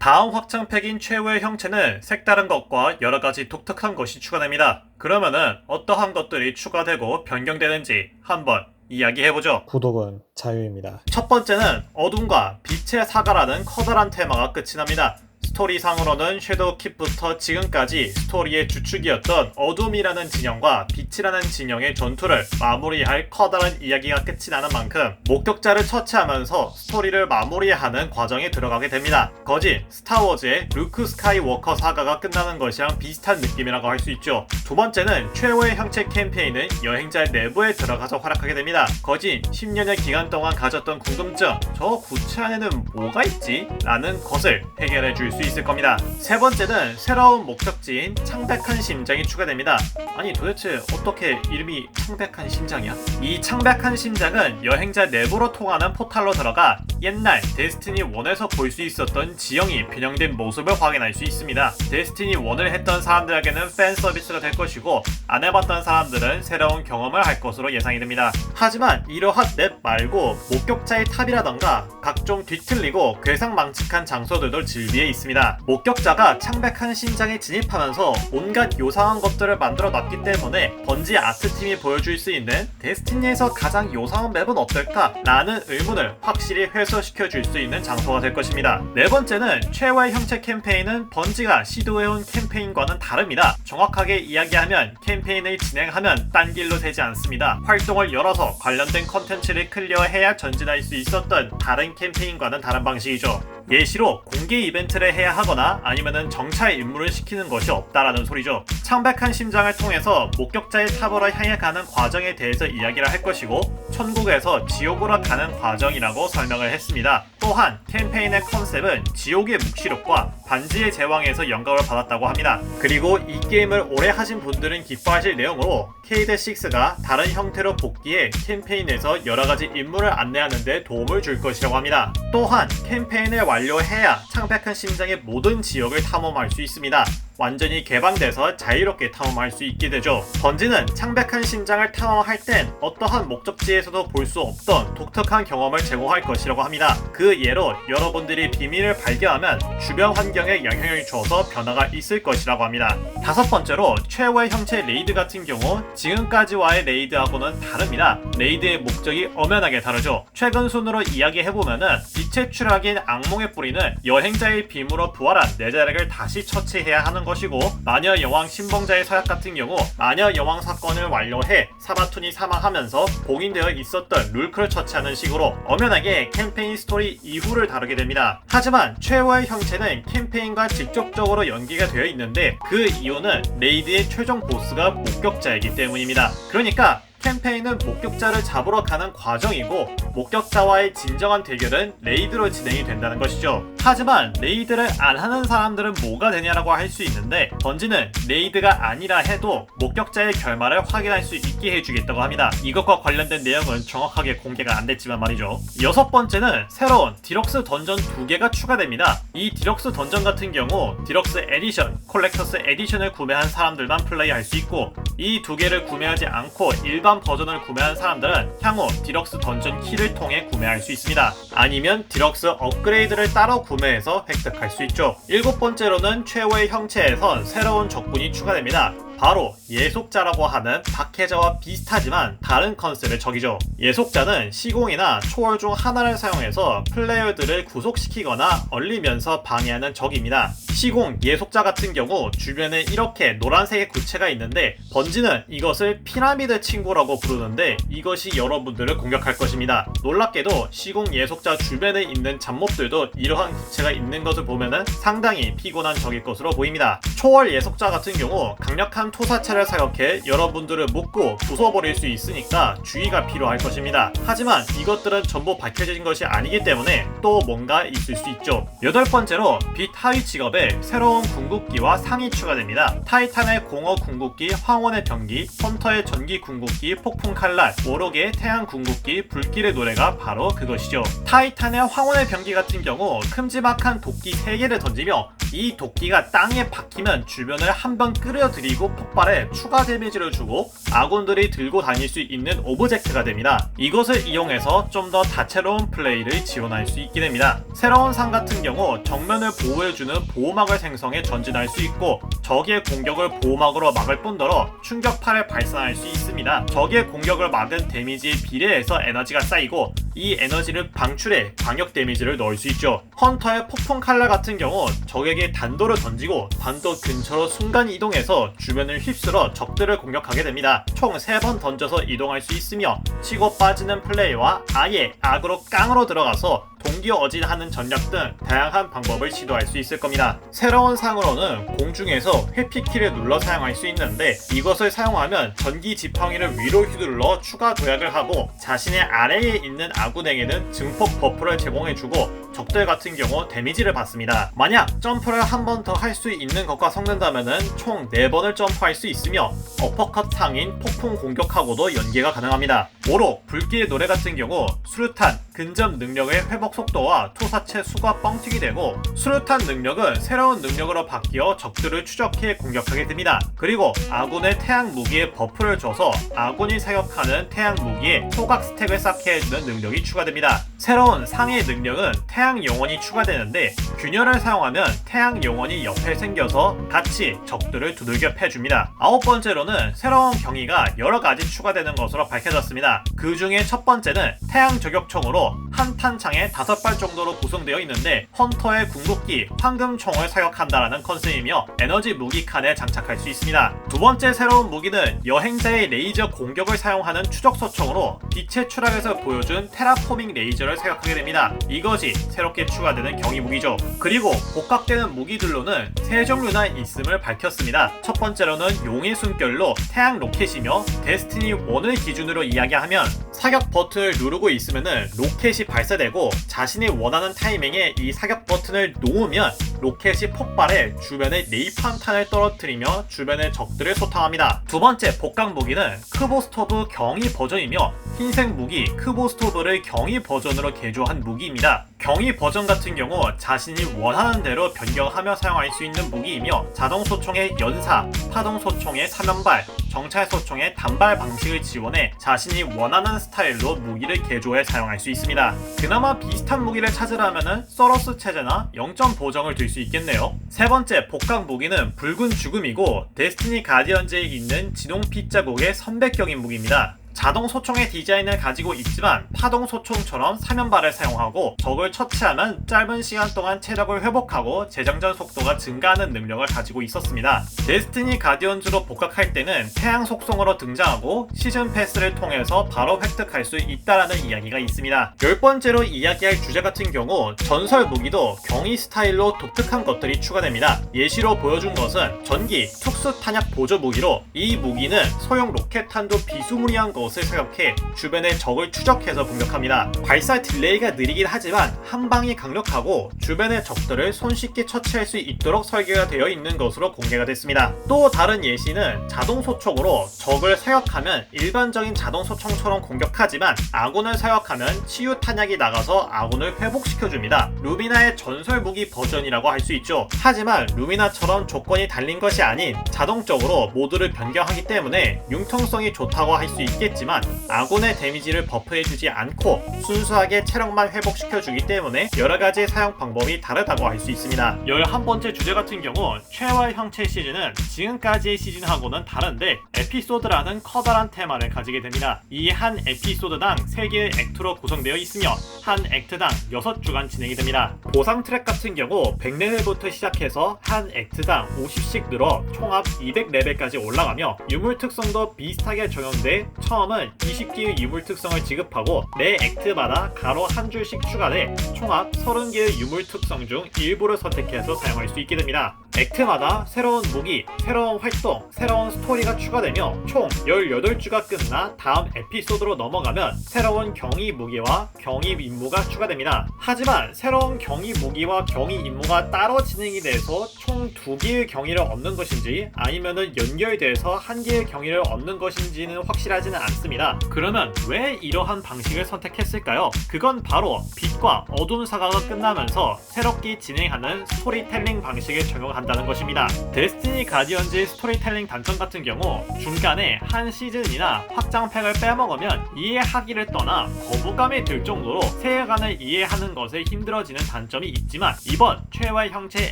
다음 확장팩인 최후의 형체는 색다른 것과 여러 가지 독특한 것이 추가됩니다. 그러면은 어떠한 것들이 추가되고 변경되는지 한번 이야기해보죠. 구독은 자유입니다. 첫 번째는 어둠과 빛의 사가라는 커다란 테마가 끝이 납니다. 스토리상으로는 섀도우 킵부터 지금까지 스토리의 주축이었던 어둠이라는 진영과 빛이라는 진영의 전투를 마무리할 커다란 이야기가 끝이 나는 만큼 목격자를 처치하면서 스토리를 마무리하는 과정에 들어가게 됩니다. 거진 스타워즈의 루크 스카이워커 사가가 끝나는 것이랑 비슷한 느낌이라고 할 수 있죠. 두 번째는 최후의 형체 캠페인은 여행자 내부에 들어가서 활약하게 됩니다. 거진 10년의 기간 동안 가졌던 궁금증, 저 구체 안에는 뭐가 있지? 라는 것을 해결해 줄 수 있을 겁니다. 세 번째는 새로운 목적지인 창백한 심장이 추가됩니다. 아니 도대체 어떻게 이름이 창백한 심장이야? 이 창백한 심장은 여행자 내부로 통하는 포탈로 들어가 옛날 데스티니 1에서 볼 수 있었던 지형이 변형된 모습을 확인할 수 있습니다. 데스티니 1을 했던 사람들에게는 팬 서비스가 될 것이고 안 해봤던 사람들은 새로운 경험을 할 것으로 예상이 됩니다. 하지만 이러한 맵 말고 목격자의 탑이라던가 각종 뒤틀리고 괴상망측한 장소들도 질비해 있습니다. 목격자가 창백한 심장에 진입하면서 온갖 요상한 것들을 만들어 놨기 때문에 번지 아트팀이 보여줄 수 있는 데스티니에서 가장 요상한 맵은 어떨까? 라는 의문을 확실히 해소시켜 줄 수 있는 장소가 될 것입니다. 네 번째는 최후의 형체 캠페인은 번지가 시도해온 캠페인과는 다릅니다. 정확하게 이야기하면 캠페인을 진행하면 딴 길로 되지 않습니다. 활동을 열어서 관련된 컨텐츠를 클리어해야 전진할 수 있었던 다른 캠페인과는 다른 방식이죠. 예시로 공개 이벤트를 해야 하거나 아니면은 정찰 임무를 시키는 것이 없다라는 소리죠. 창백한 심장을 통해서 목격자의 탑으로 향해 가는 과정에 대해서 이야기를 할 것이고 천국에서 지옥으로 가는 과정이라고 설명을 했습니다. 또한 캠페인의 컨셉은 지옥의 묵시록과 반지의 제왕에서 영감을 받았다고 합니다. 그리고 이 게임을 오래 하신 분들은 기뻐하실 내용으로 KD6가 다른 형태로 복귀해 캠페인에서 여러 가지 임무를 안내하는 데 도움을 줄 것이라고 합니다. 또한 캠페인을 완료해야 창백한 심장의 모든 지역을 탐험할 수 있습니다. 완전히 개방돼서 자유롭게 탐험할 수 있게 되죠. 번지는 창백한 심장을 탐험할 땐 어떠한 목적지에서도 볼 수 없던 독특한 경험을 제공할 것이라고 합니다. 그 예로 여러분들이 비밀을 발견하면 주변 환경에 영향을 주어서 변화가 있을 것이라고 합니다. 다섯 번째로 최후의 형체 레이드 같은 경우 지금까지와의 레이드하고는 다릅니다. 레이드의 목적이 엄연하게 다르죠. 최근 순으로 이야기해보면은 빛의 추락인 악몽의 뿌리는 여행자의 빔으로 부활한 내자력을 다시 처치해야 하는 것 이고 마녀 여왕 신봉자의 서약 같은 경우 마녀 여왕 사건을 완료해 사바툰이 사망하면서 봉인되어 있었던 룰크를 처치하는 식으로 엄연하게 캠페인 스토리 이후를 다루게 됩니다. 하지만 최후의 형체는 캠페인과 직접적으로 연계가 되어 있는데 그 이유는 레이드의 최종 보스가 목격자이기 때문입니다. 그러니까 캠페인은 목격자를 잡으러 가는 과정이고 목격자와의 진정한 대결은 레이드로 진행이 된다는 것이죠. 하지만 레이드를 안 하는 사람들은 뭐가 되냐라고 할 수 있는데 번지는 레이드가 아니라 해도 목격자의 결말을 확인할 수 있게 해주겠다고 합니다. 이것과 관련된 내용은 정확하게 공개가 안 됐지만 말이죠. 여섯 번째는 새로운 디럭스 던전 두 개가 추가됩니다. 이 디럭스 던전 같은 경우 디럭스 에디션, 콜렉터스 에디션을 구매한 사람들만 플레이할 수 있고 이 두 개를 구매하지 않고 일반 버전을 구매한 사람들은 향후 디럭스 던전 키를 통해 구매할 수 있습니다. 아니면 디럭스 업그레이드를 따로 구매해서 획득할 수 있죠. 일곱 번째로는 최후의 형체에선 새로운 적군이 추가됩니다. 바로 예속자라고 하는 박해자와 비슷하지만 다른 컨셉의 적이죠. 예속자는 시공이나 초월 중 하나를 사용해서 플레이어들을 구속시키거나 얼리면서 방해하는 적입니다. 시공 예속자 같은 경우 주변에 이렇게 노란색의 구체가 있는데 번지는 이것을 피라미드 친구라고 부르는데 이것이 여러분들을 공격할 것입니다. 놀랍게도 시공 예속자 주변에 있는 잡몹들도 이러한 구체가 있는 것을 보면은 상당히 피곤한 적일 것으로 보입니다. 초월 예속자 같은 경우 강력한 토사체를 사격해 여러분들을 묶고 부숴버릴 수 있으니까 주의가 필요할 것입니다. 하지만 이것들은 전부 밝혀진 것이 아니기 때문에 또 뭔가 있을 수 있죠. 여덟 번째로 빛 하위 직업에 새로운 궁극기와 상이 추가됩니다. 타이탄의 공허 궁극기, 황혼의 병기, 헌터의 전기 궁극기, 폭풍 칼날, 오록의 태양 궁극기, 불길의 노래가 바로 그것이죠. 타이탄의 황혼의 병기 같은 경우 큼지막한 도끼 3개를 던지며 이 도끼가 땅에 박히면 주변을 한번 끌어들이고 폭발에 추가 데미지를 주고 아군들이 들고 다닐 수 있는 오브젝트가 됩니다. 이것을 이용해서 좀 더 다채로운 플레이를 지원할 수 있게 됩니다. 새로운 상 같은 경우 정면을 보호해주는 보호막을 생성해 전진할 수 있고 적의 공격을 보호막으로 막을 뿐더러 충격파를 발산할 수 있습니다. 적의 공격을 막은 데미지에 비례해서 에너지가 쌓이고 이 에너지를 방출해 광역 데미지를 넣을 수 있죠. 헌터의 폭풍 칼날 같은 경우 적에게 단도를 던지고 단도 근처로 순간 이동해서 주변을 휩쓸어 적들을 공격하게 됩니다. 총 3번 던져서 이동할 수 있으며 치고 빠지는 플레이와 아예 악으로 깡으로 들어가서 동기 어진하는 전략 등 다양한 방법을 시도할 수 있을 겁니다. 새로운 상으로는 공중에서 회피키를 눌러 사용할 수 있는데 이것을 사용하면 전기 지팡이를 위로 휘둘러 추가 도약을 하고 자신의 아래에 있는 아군에게는 증폭 버프를 제공해주고 적들 같은 경우 데미지를 받습니다. 만약 점프를 한 번 더 할 수 있는 것과 섞는다면 총 4번을 점프할 수 있으며 어퍼컷 상인 폭풍 공격하고도 연계가 가능합니다. 모로 불길의 노래 같은 경우 수류탄 근접 능력의 회복 속도와 투사체 수가 뻥튀기 되고 수류탄 능력은 새로운 능력으로 바뀌어 적들을 추적해 공격하게 됩니다. 그리고 아군의 태양 무기에 버프를 줘서 아군이 사격하는 태양 무기에 소각 스택을 쌓게 해주는 능력이 추가됩니다. 새로운 상의 능력은 태양 영혼이 추가되는데 균열을 사용하면 태양 영혼이 옆에 생겨서 같이 적들을 두들겨 패줍니다. 아홉 번째로는 새로운 경위가 여러 가지 추가되는 것으로 밝혀졌습니다. 그 중에 첫 번째는 태양 저격총으로 한 탄창에 다섯 발 정도로 구성되어 있는데 헌터의 궁극기 황금총을 사격한다라는 컨셉이며 에너지 무기 칸에 장착할 수 있습니다. 두 번째 새로운 무기는 여행자의 레이저 공격을 사용하는 추적소총으로 빛의 추락에서 보여준 테라포밍 레이저를 사격하게 됩니다. 이것이 새롭게 추가되는 경위 무기죠. 그리고 복각되는 무기들로는 세 종류나 있음을 밝혔습니다. 첫 번째로는 용의 숨결로 태양 로켓이며 데스티니 1을 기준으로 이야기하면 사격 버튼을 누르고 있으면은 로켓이 발사되고 자신이 원하는 타이밍에 이 사격 버튼을 놓으면 로켓이 폭발해 주변에 네이팜탄을 떨어뜨리며 주변의 적들을 소탕합니다. 두 번째 복각 무기는 크보스토브 경이 버전이며 흰색 무기 크보스토브를 경이 버전으로 개조한 무기입니다. 경이 버전 같은 경우 자신이 원하는 대로 변경하며 사용할 수 있는 무기이며 자동 소총의 연사, 파동 소총의 사면발, 정찰 소총의 단발 방식을 지원해 자신이 원하는 스타일로 무기를 개조해 사용할 수 있습니다. 그나마 비슷한 무기를 찾으려면 서러스 체제나 0점 보정을 들 수 있겠네요. 세 번째 복각 무기는 붉은 죽음이고 데스티니 가디언즈에 있는 진홍 핏자국의 선백격인 무기입니다. 자동 소총의 디자인을 가지고 있지만 파동 소총처럼 사면발을 사용하고 적을 처치하면 짧은 시간 동안 체력을 회복하고 재장전 속도가 증가하는 능력을 가지고 있었습니다. 데스티니 가디언즈로 복각할 때는 태양 속성으로 등장하고 시즌 패스를 통해서 바로 획득할 수 있다라는 이야기가 있습니다. 열 번째로 이야기할 주제 같은 경우 전설 무기도 경이 스타일로 독특한 것들이 추가됩니다. 예시로 보여준 것은 전기 특수 탄약 보조 무기로 이 무기는 소형 로켓탄도 비스무리한 것을 사격해 주변의 적을 추적해서 공격합니다. 발사 딜레이가 느리긴 하지만 한 방이 강력하고 주변의 적들을 손쉽게 처치할 수 있도록 설계가 되어 있는 것으로 공개가 됐습니다. 또 다른 예시는 자동 소총으로 적을 사격하면 일반적인 자동 소총처럼 공격하지만 아군을 사격하면 치유 탄약이 나가서 아군을 회복시켜줍니다. 루미나의 전설 무기 버전이라고 할 수 있죠. 하지만 루미나처럼 조건이 달린 것이 아닌 자동적으로 모드를 변경하기 때문에 융통성이 좋다고 할 수 있 겠지만 아군의 데미지를 버프해주지 않고 순수하게 체력만 회복시켜주기 때문에 여러가지 사용 방법이 다르다고 할 수 있습니다. 11번째 주제 같은 경우 최후의 형체 시즌은 지금까지의 시즌하고는 다른데 에피소드라는 커다란 테마를 가지게 됩니다. 이 한 에피소드당 3개의 액트로 구성되어 있으며 한 액트당 6주간 진행이 됩니다. 보상 트랙 같은 경우 100레벨부터 시작해서 한 액트당 50씩 늘어 총합 200레벨까지 올라가며 유물 특성도 비슷하게 적용돼 처음 은 20개의 유물 특성을 지급하고 매 액트마다 가로 한 줄씩 추가돼 총합 30개의 유물 특성 중 일부를 선택해서 사용할 수 있게 됩니다. 액트마다 새로운 무기, 새로운 활동, 새로운 스토리가 추가되며 총 18주가 끝나 다음 에피소드로 넘어가면 새로운 경이 무기와 경이 임무가 추가됩니다. 하지만 새로운 경이 무기와 경이 임무가 따로 진행이 돼서 총두 개의 경위를 얻는 것인지 아니면은 연결돼서 한 개의 경위를 얻는 것인지는 확실하지는 않습니다. 그러면 왜 이러한 방식을 선택했을까요? 그건 바로 빛과 어두운 사과가 끝나면서 새롭게 진행하는 스토리텔링 방식을 적용하는 한다는 것입니다. 데스티니 가디언즈의 스토리텔링 단점 같은 경우 중간에 한 시즌이나 확장팩을 빼먹으면 이해하기를 떠나 거부감이 들 정도로 세계관을 이해하는 것에 힘들어지는 단점이 있지만 이번 최후의 형체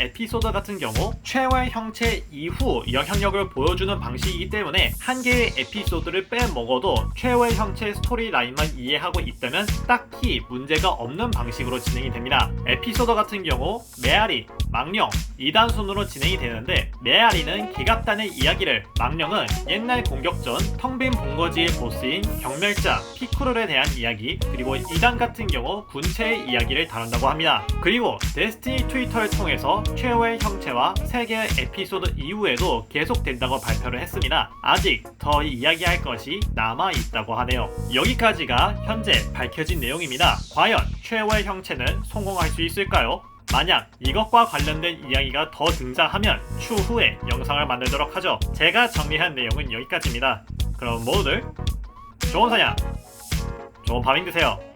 에피소드 같은 경우 최후의 형체 이후 영향력을 보여주는 방식이기 때문에 한 개의 에피소드를 빼먹어도 최후의 형체 스토리 라인만 이해하고 있다면 딱히 문제가 없는 방식으로 진행이 됩니다. 에피소드 같은 경우 메아리, 망령, 2단 순으로 진행이 되는데 메아리는 기갑단의 이야기를 망령은 옛날 공격 전 텅 빈 본거지의 보스인 경멸자 피쿠르에 대한 이야기 그리고 2단 같은 경우 군체의 이야기를 다룬다고 합니다. 그리고 데스티니 트위터를 통해서 최후의 형체와 세계의 에피소드 이후에도 계속된다고 발표를 했습니다. 아직 더 이야기할 것이 남아 있다고 하네요. 여기까지가 현재 밝혀진 내용입니다. 과연 최후의 형체는 성공할 수 있을까요? 만약 이것과 관련된 이야기가 더 등장하면 추후에 영상을 만들도록 하죠. 제가 정리한 내용은 여기까지입니다. 그럼 모두들 좋은 사냥, 좋은 밤이 되세요.